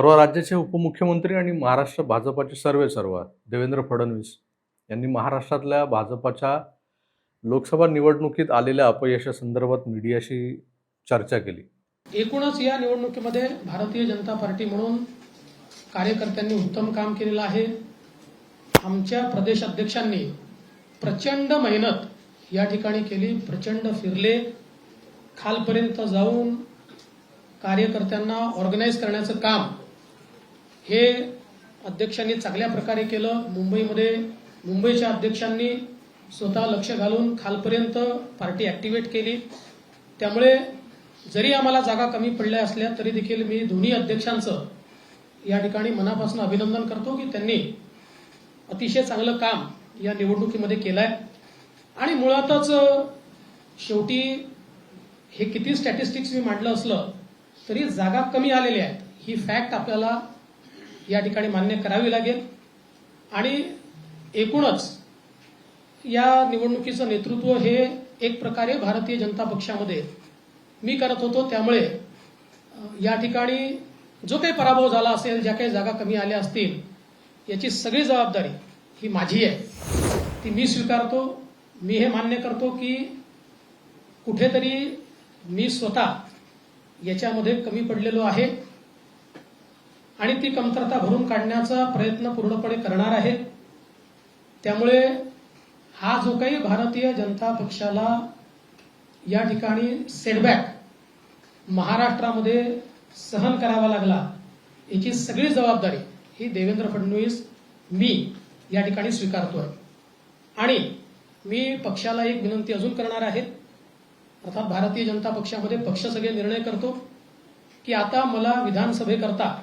परवा राज्याचे उपमुख्यमंत्री आणि महाराष्ट्र भाजपाचे सर्वे सर्व देवेंद्र फडणवीस यांनी महाराष्ट्रातल्या भाजपाच्या लोकसभा निवडणुकीत आलेल्या अपयशासंदर्भात मीडियाशी चर्चा केली. एकूणच या निवडणुकीमध्ये भारतीय जनता पार्टी म्हणून कार्यकर्त्यांनी उत्तम काम केलेलं आहे. आमच्या प्रदेश अध्यक्षांनी प्रचंड मेहनत या ठिकाणी केली प्रचंड फिरले. खालपर्यंत जाऊन कार्यकर्त्यांना ऑर्गनाईज करण्याचं काम हे अध्यक्षांनी चांगल्या प्रकारे केलं. मुंबईमध्ये मुंबईच्या अध्यक्षांनी स्वतः लक्ष घालून खालपर्यंत पार्टी ॲक्टिवेट केली. त्यामुळे जरी आम्हाला जागा कमी पडल्या असल्या तरी देखील मी दोन्ही अध्यक्षांचं या ठिकाणी मनापासून अभिनंदन करतो की त्यांनी अतिशय चांगलं काम या निवडणुकीमध्ये केलं आहे आणि मुळातच शेवटी हे किती स्टॅटिस्टिक्स मी मांडलं असलं तरी जागा कमी आलेल्या आहेत. ही फॅक्ट आपल्याला या ठिकाणी मान्य करावी लागेल. आणि एकूणच या निवडणुकीचं नेतृत्व हे एक प्रकारे भारतीय जनता पक्षामध्ये मी करत होतो. त्यामुळे या ठिकाणी जो काही पराभव झाला असेल ज्या काही जागा कमी आल्या असतील याची सगळी जबाबदारी ही माझी आहे. ती मी स्वीकारतो. मी हे मान्य करतो की कुठेतरी मी स्वतः याच्यामध्ये कमी पडलेलो आहे. आणि ती कमतरता भरून काढण्याचा प्रयत्न पूर्णपणे करणार आहे. त्यामुळे हा जो काही भारतीय जनता पक्षाला या ठिकाणी सेटबॅक महाराष्ट्रामध्ये सहन करावा लागला याची सगळी जबाबदारी ही देवेंद्र फडणवीस मी या ठिकाणी स्वीकारतोय. आणि मी पक्षाला एक विनंती अजून करणार आहे. अर्थात भारतीय जनता पक्षामध्ये पक्ष सगळे निर्णय करतो की आता मला विधानसभेकरता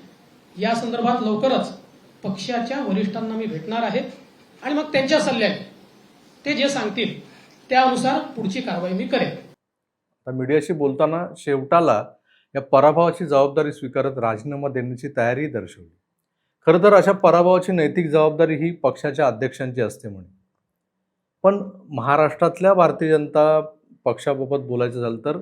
या संदर्भात लवकरच पक्षाच्या वरिष्ठांना मी भेटणार आहे. आणि मग त्यांच्या सल्ल्याने ते जे सांगतील त्यानुसार पुढची कारवाई मी करेन. आता मीडियाशी बोलताना शेवटाला या पराभवाची जबाबदारी स्वीकारत राजीनामा देण्याची तयारी दर्शवली. खरं तर अशा पराभवाची नैतिक जबाबदारी ही पक्षाच्या अध्यक्षांची असते म्हणे. पण महाराष्ट्रातल्या भारतीय जनता पक्षाबाबत बोलायचं झालं तर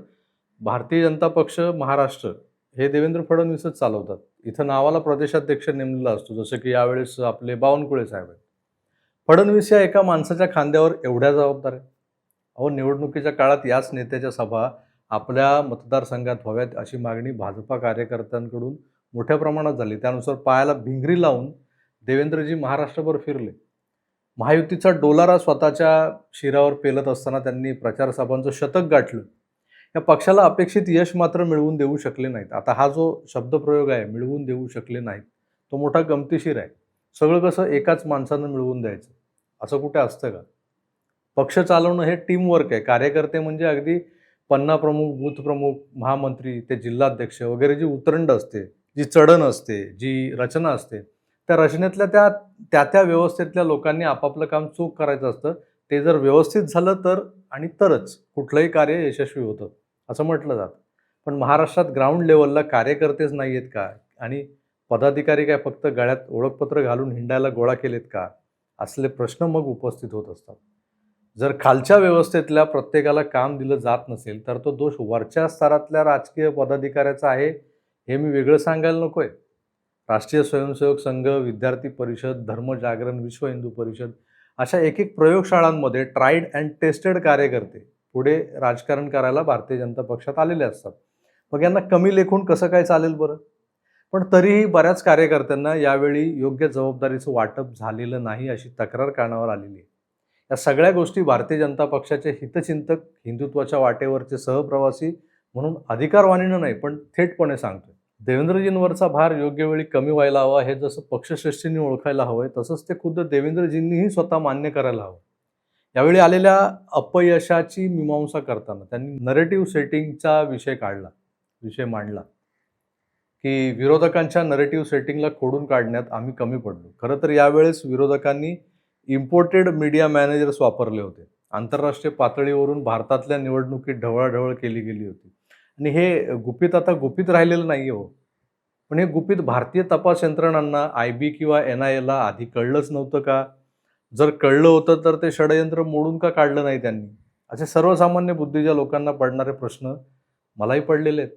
भारतीय जनता पक्ष महाराष्ट्र हे देवेंद्र फडणवीसच चालवतात. इथं नावाला प्रदेशाध्यक्ष नेमलेला असतो जसं की यावेळेस आपले बावनकुळे साहेब आहेत. फडणवीस या एका माणसाच्या खांद्यावर एवढ्या जबाबदार आहे अहो निवडणुकीच्या काळात याच नेत्याच्या सभा आपल्या मतदारसंघात व्हाव्यात अशी मागणी भाजपा कार्यकर्त्यांकडून मोठ्या प्रमाणात झाली. त्यानुसार पायाला भिंगरी लावून देवेंद्रजी महाराष्ट्रभर फिरले. महायुतीचा डोलारा स्वतःच्या शिरावर पेलत असताना त्यांनी प्रचार सभांचं शतक गाठलं. या पक्षाला अपेक्षित यश मात्र मिळवून देऊ शकले नाहीत. आता हा जो शब्दप्रयोग आहे मिळवून देऊ शकले नाहीत तो मोठा गमतीशीर आहे. सगळं कसं एकाच माणसानं मिळवून द्यायचं? असं कुठे असतं का? पक्ष चालवणं हे टीमवर्क आहे. कार्यकर्ते म्हणजे अगदी पन्ना प्रमुख बूथ प्रमुख महामंत्री ते जिल्हाध्यक्ष वगैरे जी उतरंड असते जी चढण असते जी रचना असते त्या रचनेतल्या त्या त्या त्या व्यवस्थेतल्या लोकांनी आपापलं काम चूक करायचं असतं. ते जर व्यवस्थित झालं तर आणि तरच कुठलंही कार्य यशस्वी होतं. असं म्हटलं जातं. पण महाराष्ट्रात ग्राउंड लेवलला कार्यकर्तेच नाही आहेत का? आणि पदाधिकारी काय फक्त गळ्यात ओळखपत्र घालून हिंडायला गोळा केलेत का? असले प्रश्न मग उपस्थित होत असतात. जर खालच्या व्यवस्थेतल्या प्रत्येकाला काम दिलं जात नसेल तर तो दोष वरच्या स्तरातल्या राजकीय पदाधिकाऱ्याचा आहे हे मी वेगळं सांगायला नको आहे राष्ट्रीय स्वयंसेवक संघ विद्यार्थी परिषद धर्मजागरण विश्व हिंदू परिषद अशा एक एक प्रयोगशाळांमध्ये ट्राईड अँड टेस्टेड कार्यकर्ते पुढे राजकारण करायला भारतीय जनता पक्षात आलेले असतात. मग यांना कमी लेखून कसं काय चालेल बरं? पण तरीही बऱ्याच कार्यकर्त्यांना यावेळी योग्य जबाबदारीचं वाटप झालेलं नाही अशी तक्रार कानावर आलेली आहे. या सगळ्या गोष्टी भारतीय जनता पक्षाचे हितचिंतक हिंदुत्वाच्या वाटेवरचे सहप्रवासी म्हणून अधिकारवाणीनं नाही पण थेटपणे सांगतोय. देवेंद्रजींवरचा भार योग्य वेळी कमी व्हायला हवा हे जसं पक्षश्रेष्ठींनी ओळखायला हवंय तसंच ते खुद्द देवेंद्रजींनीही स्वतः मान्य करायला हवं. यावेळी आलेल्या अपयशाची मीमांसा करताना त्यांनी नरेटिव्ह सेटिंगचा विषय काढला विषय मांडला. की विरोधकांच्या नरेटिव्ह सेटिंगला खोडून काढण्यात आम्ही कमी पडलो. खरं तर यावेळेस विरोधकांनी इम्पोर्टेड मीडिया मॅनेजर्स वापरले होते. आंतरराष्ट्रीय पातळीवरून भारतातल्या निवडणुकीत ढवळाढवळ केली गेली होती. आणि हे गुपित आता गुपित राहिलेलं नाही हो. पण हे गुपित भारतीय तपास यंत्रणांना आय बी किंवा एन आय एला आधी कळलंच नव्हतं का? जर कळलं होतं तर ते षडयंत्र मोडून का काढलं नाही त्यांनी? असे सर्वसामान्य बुद्धीच्या लोकांना पडणारे प्रश्न मलाही पडलेले आहेत.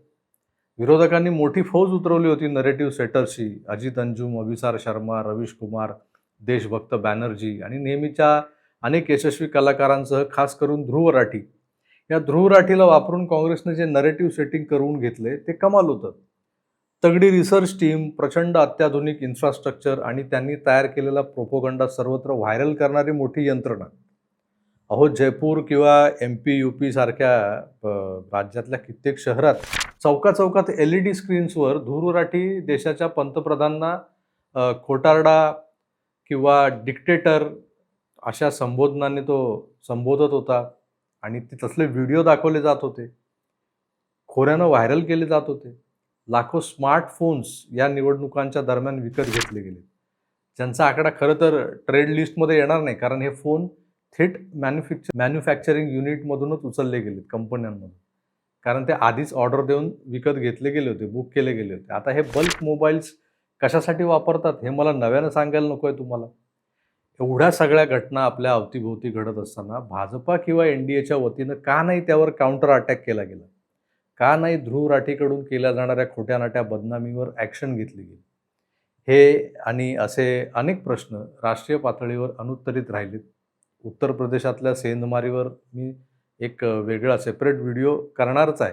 विरोधकांनी मोठी फौज उतरवली होती नरेटिव्ह सेटर्सची अजित अंजुम अभिसार शर्मा रवीश कुमार देशभक्त बॅनर्जी आणि नेहमीच्या अनेक यशस्वी कलाकारांसह खास करून ध्रुव राठी. या ध्रुव राठीला वापरून काँग्रेसने जे नरेटिव्ह सेटिंग करून घेतले ते कमाल होतं. तगडी रिसर्च टीम प्रचंड अत्याधुनिक इन्फ्रास्ट्रक्चर आणि त्यांनी तयार केलेला प्रोपोगंडा सर्वत्र व्हायरल करणारी मोठी यंत्रणा. अहो जयपूर किंवा एम पी यू पी सारख्या राज्यातल्या कित्येक शहरात चौका चौकात एल ई डी स्क्रीन्सवर धुरुराठी देशाच्या पंतप्रधानांना खोटारडा किंवा डिक्टेटर अशा संबोधनाने तो संबोधत होता आणि ते तसले व्हिडिओ दाखवले जात होते. खोऱ्यानं व्हायरल केले जात होते. लाखो स्मार्टफोन्स या निवडणुकांच्या दरम्यान विकत घेतले गेले. ज्यांचा आकडा खरं तर ट्रेड लिस्टमध्ये येणार नाही कारण हे फोन थेट मॅन्युफॅक्चर मॅन्युफॅक्चरिंग युनिटमधूनच उचलले गेलेत कंपन्यांमधून. कारण ते आधीच ऑर्डर देऊन विकत घेतले गेले होते बुक केले गेले होते. आता हे बल्क मोबाईल्स कशासाठी वापरतात हे मला नव्यानं सांगायला नको आहे तुम्हाला. एवढ्या सगळ्या घटना आपल्या अवतीभोवती घडत असताना भाजपा किंवा एन डी एच्या वतीनं का नाही त्यावर काउंटर अटॅक केला गेला? का नाही ध्रुव राठीकडून केल्या जाणाऱ्या खोट्या नाट्या बदनामीवर ॲक्शन घेतली गेली? हे आणि असे अनेक प्रश्न राष्ट्रीय पातळीवर अनुत्तरित राहिलेत. उत्तर प्रदेशातल्या सेंधमारीवर मी एक वेगळा सेपरेट व्हिडिओ करणारच आहे.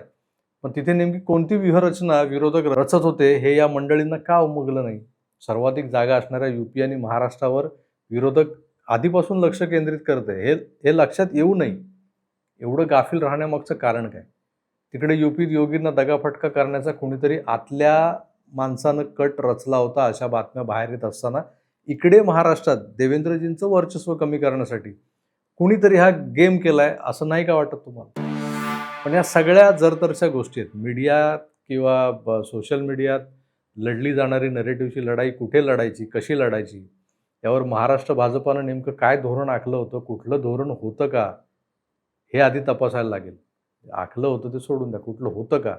पण तिथे नेमकी कोणती व्यूहरचना विरोधक रचत होते हे या मंडळींना का उमगलं नाही? सर्वाधिक जागा असणाऱ्या युपी आणि महाराष्ट्रावर विरोधक आधीपासून लक्ष केंद्रित करते आहे. हे हे लक्षात येऊ नये. एवढं गाफील राहण्यामागचं कारण काय? तिकडे युपीत योगींना दगाफटका करण्याचा कुणीतरी आतल्या माणसानं कट रचला होता अशा बातम्या बाहेर येत असताना. इकडे महाराष्ट्रात देवेंद्रजींचं वर्चस्व कमी करण्यासाठी कुणीतरी हा गेम केलाय असं नाही का वाटत तुम्हाला? पण या सगळ्या जरतरच्या गोष्टी आहेत. मीडियात किंवा सोशल मीडियात लढली जाणारी नरेटिव्हची लढाई कुठे लढायची कशी लढायची यावर महाराष्ट्र भाजपानं नेमकं काय धोरण आखलं होतं कुठलं धोरण होतं का हे आधी तपासायला लागेल. आखलं होतं ते सोडून द्या कुठलं होतं का?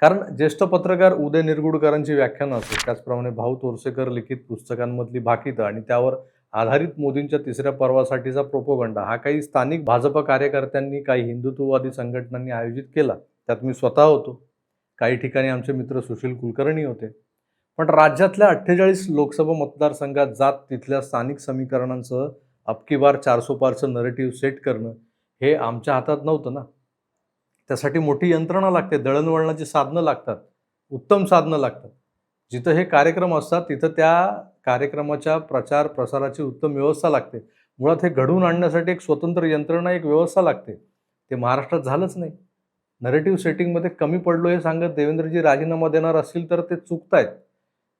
कारण ज्येष्ठ पत्रकार उदय निरगुडकरांची व्याख्यानं असतील त्याचप्रमाणे भाऊ तोरसेकर लिखित पुस्तकांमधली भाकितं आणि त्यावर आधारित मोदींच्या तिसऱ्या पर्वासाठीचा प्रोपोगंडा हा काही स्थानिक भाजप कार्यकर्त्यांनी काही हिंदुत्ववादी संघटनांनी आयोजित केला त्यात मी स्वतः होतो. काही ठिकाणी आमचे मित्र सुशील कुलकर्णी होते. पण राज्यातल्या अठ्ठेचाळीस लोकसभा मतदारसंघात जात तिथल्या स्थानिक समीकरणांसह अबकी बार चारसो पारचं नरेटिव्ह सेट करणं हे आमच्या हातात नव्हतं ना. त्यासाठी मोठी यंत्रणा लागते दळणवळणाची साधनं लागतात उत्तम साधनं लागतात. जिथं हे कार्यक्रम असतात तिथं त्या कार्यक्रमाच्या प्रचार प्रसाराची उत्तम व्यवस्था लागते. मुळात हे घडवून आणण्यासाठी एक स्वतंत्र यंत्रणा एक व्यवस्था लागते. ते महाराष्ट्रात झालंच नाही. नरेटिव्ह सेटिंगमध्ये कमी पडलो हे सांगत देवेंद्रजी राजीनामा देणार असतील तर ते चुकतायत.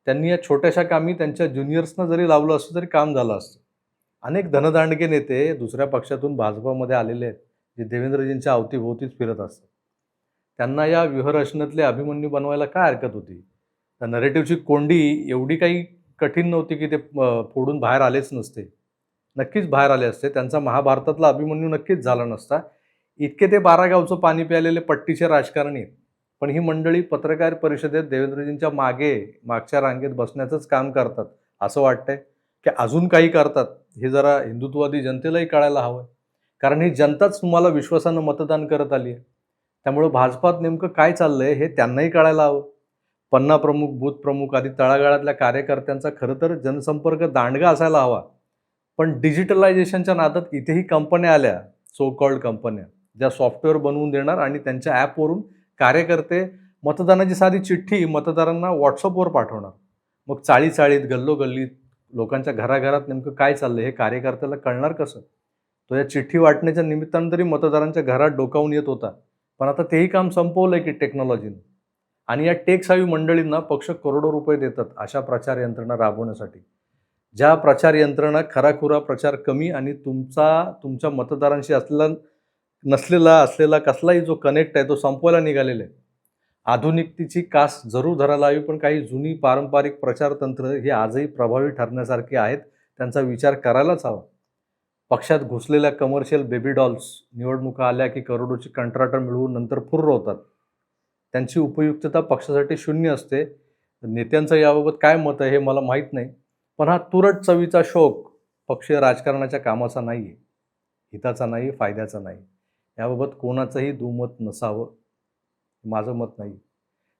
त्यांनी या छोट्याशा कामी त्यांच्या ज्युनियर्सनं जरी लावलं असतं तरी काम झालं असतं. अनेक धनदांडके नेते दुसऱ्या पक्षातून भाजपामध्ये आलेले आहेत. जे देवेंद्रजींच्या अवतीभोवतीच फिरत असतात त्यांना या व्यूहरचनेतले अभिमन्यू बनवायला काय हरकत होती? त्या नरेटिव्हची कोंडी एवढी काही कठीण नव्हती की ते फोडून बाहेर आलेच नसते. नक्कीच बाहेर आले असते. त्यांचा महाभारतातला अभिमन्यू नक्कीच झाला नसता. इतके ते बारा गावचं पाणी प्यालेले पट्टीचे राजकारणी आहेत. पण ही मंडळी पत्रकार परिषदेत देवेंद्रजींच्या मागे मागच्या रांगेत बसण्याचंच काम करतात. असं वाटतंय की अजून काही करतात. हे जरा हिंदुत्ववादी जनतेलाही कळायला हवं कारण ही जनताच तुम्हाला विश्वासानं मतदान करत आली आहे. त्यामुळं भाजपात नेमकं काय चाललं आहे हे त्यांनाही कळायला हवं. पन्ना प्रमुख बूथ प्रमुख आदी तळागाळातल्या कार्यकर्त्यांचा खरं तर जनसंपर्क दांडगा असायला हवा. पण डिजिटलायझेशनच्या नादात इथेही कंपन्या आल्या सो कॉल्ड कंपन्या ज्या सॉफ्टवेअर बनवून देणार आणि त्यांच्या ॲपवरून कार्यकर्ते मतदानाची साधी चिठ्ठी मतदारांना व्हॉट्सअपवर पाठवणार. मग चाळी चाळीत गल्लोगल्लीत लोकांच्या घराघरात नेमकं काय चाललं हे कार्यकर्त्याला कळणार कसं? तो या चिठ्ठी वाटण्याच्या निमित्तानं तरी मतदारांच्या घरात डोकावून येत होता. पण आता तेही काम संपवलंय की टेक्नॉलॉजीनं आणि या टेक्सावी मंडळींना पक्ष करोडो रुपये देतात अशा प्रचार यंत्रणा राबवण्यासाठी. ज्या प्रचार यंत्रणा खराखुरा प्रचार कमी आणि तुमचा तुमच्या मतदारांशी असलेला नसलेला असलेला कसलाही जो कनेक्ट आहे तो संपवायला निघालेला आहे आधुनिकतेची कास जरूर धरायला हवी पण काही जुनी पारंपरिक प्रचारतंत्र हे आजही प्रभावी ठरण्यासारखी आहेत. त्यांचा विचार करायलाच हवा. पक्षात घुसलेल्या कमर्शियल बेबी डॉल्स निवडणुका आल्या की करोडोची कंत्राटं मिळवून नंतर फुर्र होतात. त्यांची उपयुक्तता पक्षासाठी शून्य असते. नेत्यांचं याबाबत काय मत आहे हे मला माहीत नाही. पण हा तुरट चवीचा शोक पक्षीय राजकारणाच्या कामाचा नाही आहे हिताचा नाही फायद्याचा नाही. याबाबत कोणाचंही दुमत नसावं. माझं मत नाही.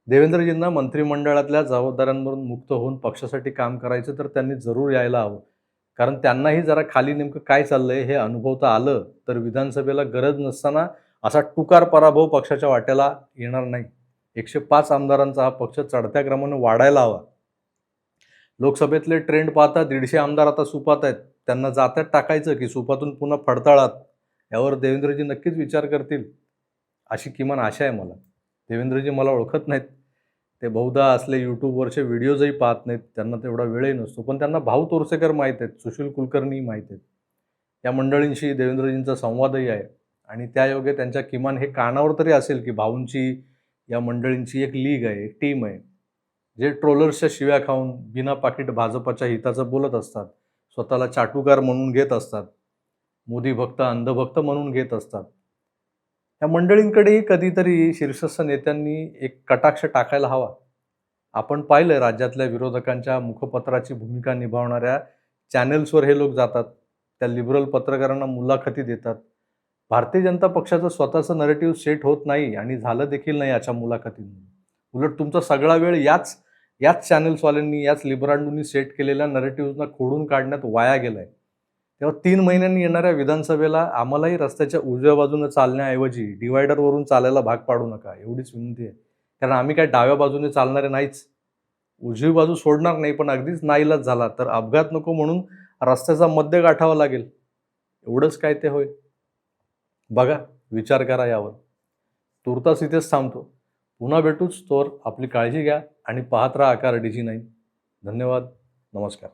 देवेंद्रजींना मंत्रिमंडळातल्या जबाबदाऱ्यांवरून मुक्त होऊन पक्षासाठी काम करायचं तर त्यांनी जरूर यायला हवं. कारण त्यांनाही जरा खाली नेमकं काय चाललंय हे अनुभवता आलं तर विधानसभेला गरज नसताना असा टुकार पराभव पक्षाच्या वाट्याला येणार नाही. एकशे पाच आमदारांचा हा पक्ष चढत्या क्रमाने वाढायला हवा. लोकसभेतले ट्रेंड पाहता दीडशे आमदार आता सुपात आहेत. त्यांना जात्यात टाकायचं की सुपातून पुन्हा फडताळात? यावर देवेंद्रजी नक्कीच विचार करतील. अशी किमान आशा आहे मला. देवेंद्रजी मला ओळखत नाहीत. ते बहुधा असले यूट्यूबवरचे व्हिडिओजही पाहत नाहीत त्यांना तेवढा वेळही नसतो. पण त्यांना भाऊ तोरसेकर माहीत आहेत सुशील कुलकर्णी माहीत आहेत. या मंडळींशी देवेंद्रजींचा संवादही आहे. आणि त्यायोगे त्यांच्या किमान हे कानावर तरी असेल की भाऊंची या मंडळींची एक लीग आहे एक टीम आहे. जे ट्रोलर्सच्या शिव्या खाऊन बिना पाकिट भाजपच्या हिताचं बोलत असतात. स्वतःला चाटुकार म्हणून घेत असतात. मोदी भक्त अंधभक्त म्हणून घेत असतात. त्या मंडळींकडेही कधीतरी शीर्षस्थ नेत्यांनी एक कटाक्ष टाकायला हवा. आपण पाहिलं राज्यातल्या विरोधकांच्या मुखपत्राची भूमिका निभावणाऱ्या चॅनेल्सवर हे लोक जातात त्या लिबरल पत्रकारांना मुलाखती देतात. भारतीय जनता पक्षाचं स्वतःचं नरेटिव्ह सेट होत नाही आणि झालं देखील नाही याच्या मुलाखतींनी उलट तुमचा सगळा वेळ याच याच चॅनेल्सवाल्यांनी याच लिबरांडूंनी सेट केलेल्या नरेटिव्हजना खोडून काढण्यात वाया गेलाय. तेव्हा तीन महिन्यांनी येणाऱ्या विधानसभेला आम्हालाही रस्त्याच्या उजव्या बाजूने चालण्याऐवजी डिवायडरवरून चालायला भाग पाडू नका एवढीच विनंती आहे. कारण आम्ही काय डाव्या बाजूने चालणारे नाहीच. उजवी बाजू सोडणार नाही पण अगदीच नाईलाच झाला. तर अपघात नको म्हणून रस्त्याचा मध्य गाठावा लागेल. एवढंच काय ते होय बघा विचार करा यावर. तुर्तास इथेच थांबतो. पुन्हा भेटूच तोवर आपली काळजी घ्या आणि पाहत राहा आकार डीजी नाही धन्यवाद. नमस्कार.